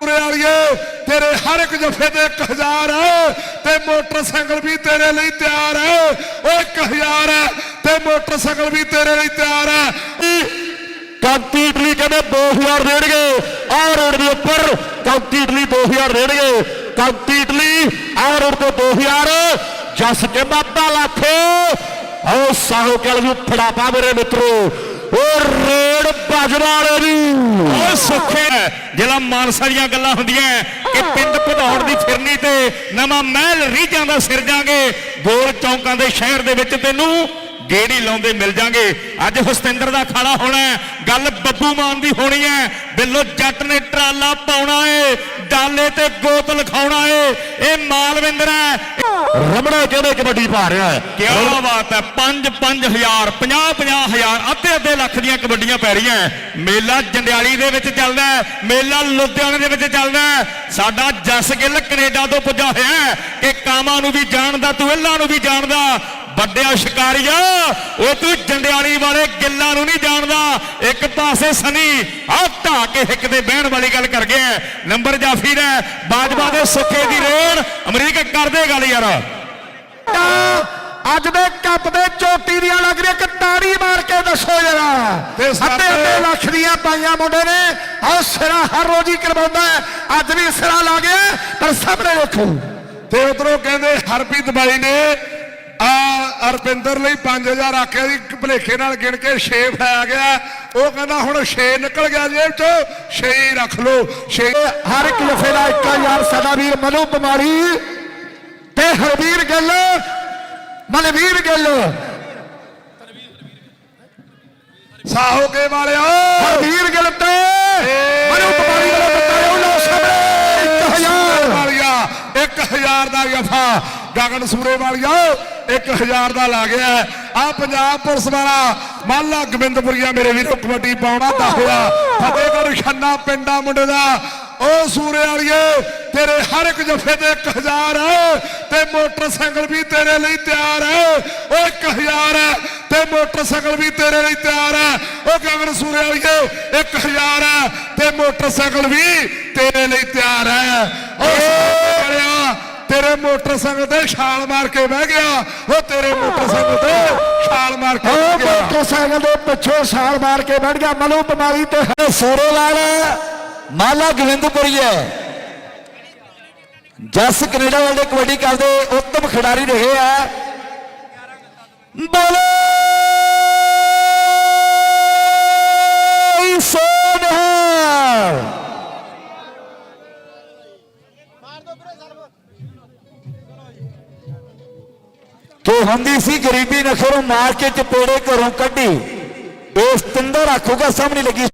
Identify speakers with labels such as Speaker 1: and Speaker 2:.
Speaker 1: ਪੂਰੇ ਵਾਲੀਏ ਤੇਰੇ ਹਰ ਇੱਕ ਜਫੇ ਤੇ 1000 ਹੈ ਤੇ ਮੋਟਰਸਾਈਕਲ ਵੀ ਤੇਰੇ ਲਈ ਤਿਆਰ ਹੈ ਉਹ 1000 ਹੈ ਤੇ ਮੋਟਰਸਾਈਕਲ ਵੀ ਤੇਰੇ ਲਈ ਤਿਆਰ ਹੈ
Speaker 2: ਕਾਂਤੀ ਇਟਲੀ ਕਹਿੰਦੇ 2000 ਦੇਣਗੇ ਆਹ ਰੋਡ ਦੇ ਉੱਪਰ ਕਾਂਤੀ ਇਟਲੀ 2000 ਦੇਣਗੇ ਕਾਂਤੀ ਇਟਲੀ ਆਹ ਰੋਡ ਤੇ 2000 ਜਸ ਕੇ ਬਾਬਾ ਲਾਖੇ। ਆਓ ਸਾਹੋ ਨੂੰ ਫੜਾਪਾ ਮੇਰੇ ਮਿੱਤਰੋ। ਉਹ ਰੇਡ ਭਜਣ ਵਾਲੇ ਦੀ।
Speaker 3: ਉਹ ਸੁੱਖੇ, ਜਿਹੜਾ ਮਾਨਸਾ ਦੀਆਂ ਗੱਲਾਂ ਹੁੰਦੀਆਂ ਕਿ ਪਿੰਡ ਵਧਾਉਣ ਦੀ ਫਿਰਨੀ ਤੇ ਨਵਾਂ ਮਹਿਲ ਰੀਝਾਂ ਦਾ ਸਿਰ ਜਾਗੇ ਗੋਲ ਚੌਂਕਾਂ ਦੇ ਸ਼ਹਿਰ ਦੇ ਵਿੱਚ ਤੈਨੂੰ ਗੇੜੀ ਲਾਉਂਦੇ ਮਿਲ ਜਾਗੇ। ਅੱਜ ਹੁਸਤਿੰਦਰ ਦਾ ਖਾਲਾ ਹੋਣਾ। ਗੱਲ ਬੱਬੂ ਮਾਨ ਦੀ ਹੋਣੀ ਹੈ। ਬਿੱਲੋ ਜੱਟ ਨੇ ਟਰਾਲਾ ਪਾਉਣਾ ਏ। ਡਾਲੇ ਤੇ ਗੋਤ ਲਿਖਾਉਣਾ ਏ। ਇਹ ਮਾਲਵਿੰਦਰ ਹੈ।
Speaker 2: ਰਮਣਾ ਕਹਿੰਦੇ ਕਬੱਡੀ ਪਾ ਰਿਹਾ ਹੈ?
Speaker 3: ਕਿਆ ਬਾਤ ਹੈ। 5 5000 50 50000 ਅੱਧੇ ਅੱਧੇ ਲੱਖ ਦੀਆਂ ਕਬੱਡੀਆਂ ਪੈ ਰਹੀਆਂ। ਮੇਲਾ ਜੰਡਿਆਲੀ ਦੇ ਵਿੱਚ ਚੱਲਦਾ ਹੈ। ਮੇਲਾ ਲੁਧਿਆਣੇ ਦੇ ਵਿੱਚ ਚੱਲਦਾ। ਸਾਡਾ ਜਸ ਗਿੱਲ ਕੈਨੇਡਾ ਤੋਂ ਪੁੱਜਾ ਹੋਇਆ ਹੈ ਕਿ ਕਾਮਾਂ ਨੂੰ ਵੀ ਜਾਣਦਾ ਤੂੰ ਇੱਲਾਂ ਨੂੰ ਵੀ ਜਾਣਦਾ। ਵੱਡਿਆ ਸ਼ਿਕਾਰੀਆ ਉਹ ਤੂੰ ਜੰਡਿਆਲੀ ਵਾਲੇ ਗਿੱਲਾਂ ਨੂੰ ਨਹੀਂ ਜਾਣਦਾ। ਇੱਕ ਪਾਸੇ ਸਨੀ ਆ ਢਾ ਕੇ ਹਿੱਕ ਦੇ ਬਹਿਣ ਵਾਲੀ ਗੱਲ ਕਰ ਗਿਆ। ਨੰਬਰ ਜਾਫੀ ਦਾ ਹੈ, ਬਾਜਵਾ ਦੇ ਸੁੱਖੇ ਦੀ ਰੇਡ ਅਮਰੀਕਾ ਕਰਦੇ ਗੱਲ ਯਾਰ।
Speaker 4: ਅੱਜ ਦੇ ਕੱਪ ਦੇ ਚੋਟੀ ਦੀਆਂ ਲੱਗ ਰਹੀ ਇੱਕ ਤਾੜੀ ਮਾਰ ਕੇ ਦੱਸੋ ਜਰਾ।
Speaker 1: ਤੇ ਸਾਡੇ-
Speaker 4: ਅੱਧੇ ਅੱਧੇ ਲੱਖ ਦੀਆਂ ਪਾਈਆਂ ਮੁੰਡੇ ਨੇ। ਆਹ ਸਿਰਾ ਹਰ ਰੋਜ਼ ਹੀ ਕਰਵਾਉਂਦਾ ਹੈ। ਅੱਜ ਵੀ ਸਿਰਾ ਲਾ ਗਿਆ ਪਰ ਸਾਹਮਣੇ ਵੇਖੋ।
Speaker 1: ਤੇ ਉਧਰੋਂ ਕਹਿੰਦੇ ਹਰਪ੍ਰੀਤ ਬਾਈ ਨੇ ਆ ਅਰਪਿੰਦਰ ਲਈ 5000 ਆਖਿਆ ਸੀ ਭਲੇਖੇ ਨਾਲ ਗਿਣ ਕੇ 6 ਆ ਗਿਆ। ਉਹ ਕਹਿੰਦਾ ਹੁਣ 6 ਨਿਕਲ ਗਿਆ ਜੇਬ ਚੋਂ 6 ਹੀ ਰੱਖ ਲਓ 6
Speaker 4: ਹਰ ਇੱਕ ਜਫੇ ਦਾ 1000 ਸਾਡਾ ਵੀਰ ਮਨੂ ਬਿਮਾਰੀ ਤੇ ਹਰਵੀਰ ਗਿੱਲ ਮਨਵੀਰ ਗਿੱਲ।
Speaker 1: ਸਾਹੋ ਕੇ ਵਾਲਿਓ।
Speaker 4: ਹਰਵੀਰ ਗਿੱਲ ਤੇ ਮਨੂ ਬਿਮਾਰੀ ਵਾਲਾ ਬਤਾਇਆ ਉਹਨਾਂ ਸਾਹਮਣੇ 1000
Speaker 1: ਵਾਲੀਆ 1000 ਦਾ ਜਫਾ ਗਗਨ ਸੂਰੇ ਵਾਲੀਆ 1000 ਦਾ ਲਾ ਗਿਆ ਆ ਪੰਜਾਬ ਪੁਲਿਸ ਵਾਲਾ ਮਾਲਾ ਗੋਬਿੰਦਪੁਰੀਆ ਮੇਰੇ ਵੀਰੋ ਕਬੱਡੀ ਪਾਉਣਾ ਦਾ ਹੋਇਆ। ਫਤਿਹਗੜ੍ਹ ਛੰਨਾ ਪਿੰਡਾ ਮੁੰਡੇ ਦਾ। ਉਹ ਸੂਰੇ ਵਾਲੀਏ ਤੇਰੇ ਹਰ ਇੱਕ ਜਫੇ ਤੇ 1000 ਹੈ। ਤੇ ਮੋਟਰਸਾਈਕਲ ਵੀ ਤੇਰੇ ਲਈ ਤਿਆਰ ਹੈ। ਉਹ 1000 ਹੈ ਤੇ ਮੋਟਰਸਾਈਕਲ ਵੀ ਤੇਰੇ ਲਈ ਤਿਆਰ ਹੈ। ਉਹ ਗਗਨ ਸੂਰੇ ਵਾਲੀਏ 1000 ਹੈ ਤੇ ਮੋਟਰਸਾਈਕਲ ਵੀ ਤੇਰੇ ਲਈ ਤਿਆਰ ਹੈ। ਉਹ ਸੂਰੇ ਵਾਲਿਆ ਤੇਰੇ ਮੋਟਰਸਾਈਕਲ ਤੇ ਛਾਲ ਮਾਰ ਕੇ ਬਹਿ ਗਿਆ। ਉਹ ਤੇਰੇ ਮੋਟਰਸਾਈਕਲ ਤੇ ਛਾਲ ਮਾਰ ਕੇ
Speaker 4: ਉਹ
Speaker 1: ਬਹਿ ਗਿਆ।
Speaker 4: ਮੋਟਰਸਾਈਕਲ ਦੇ ਪਿੱਛੋਂ ਛਾਲ ਮਾਰ ਕੇ ਬੈਠ ਗਿਆ। ਮਨੂ ਬਿਮਾਰੀ ਤੇ
Speaker 2: ਸੋਰੇ ਲਾਲ ਮਾਲਾ ਗੋਬਿੰਦਪੁਰੀ ਹੈ। ਜਸ ਕੈਨੇਡਾ ਵਾਲੇ ਕਬੱਡੀ ਕਰਦੇ ਉੱਤਮ ਖਿਡਾਰੀ ਰਹੇ ਆ। ਬੋਲੇ। ਕਿ ਹੁੰਦੀ ਸੀ ਗਰੀਬੀ ਨਖਰੋਂ ਮਾਰ ਕੇ ਚਪੇੜੇ ਘਰੋਂ ਕੱਢੀ। ਇਸ ਆਖੂਗਾ ਸਾਹਮਣੇ ਲੱਗੀ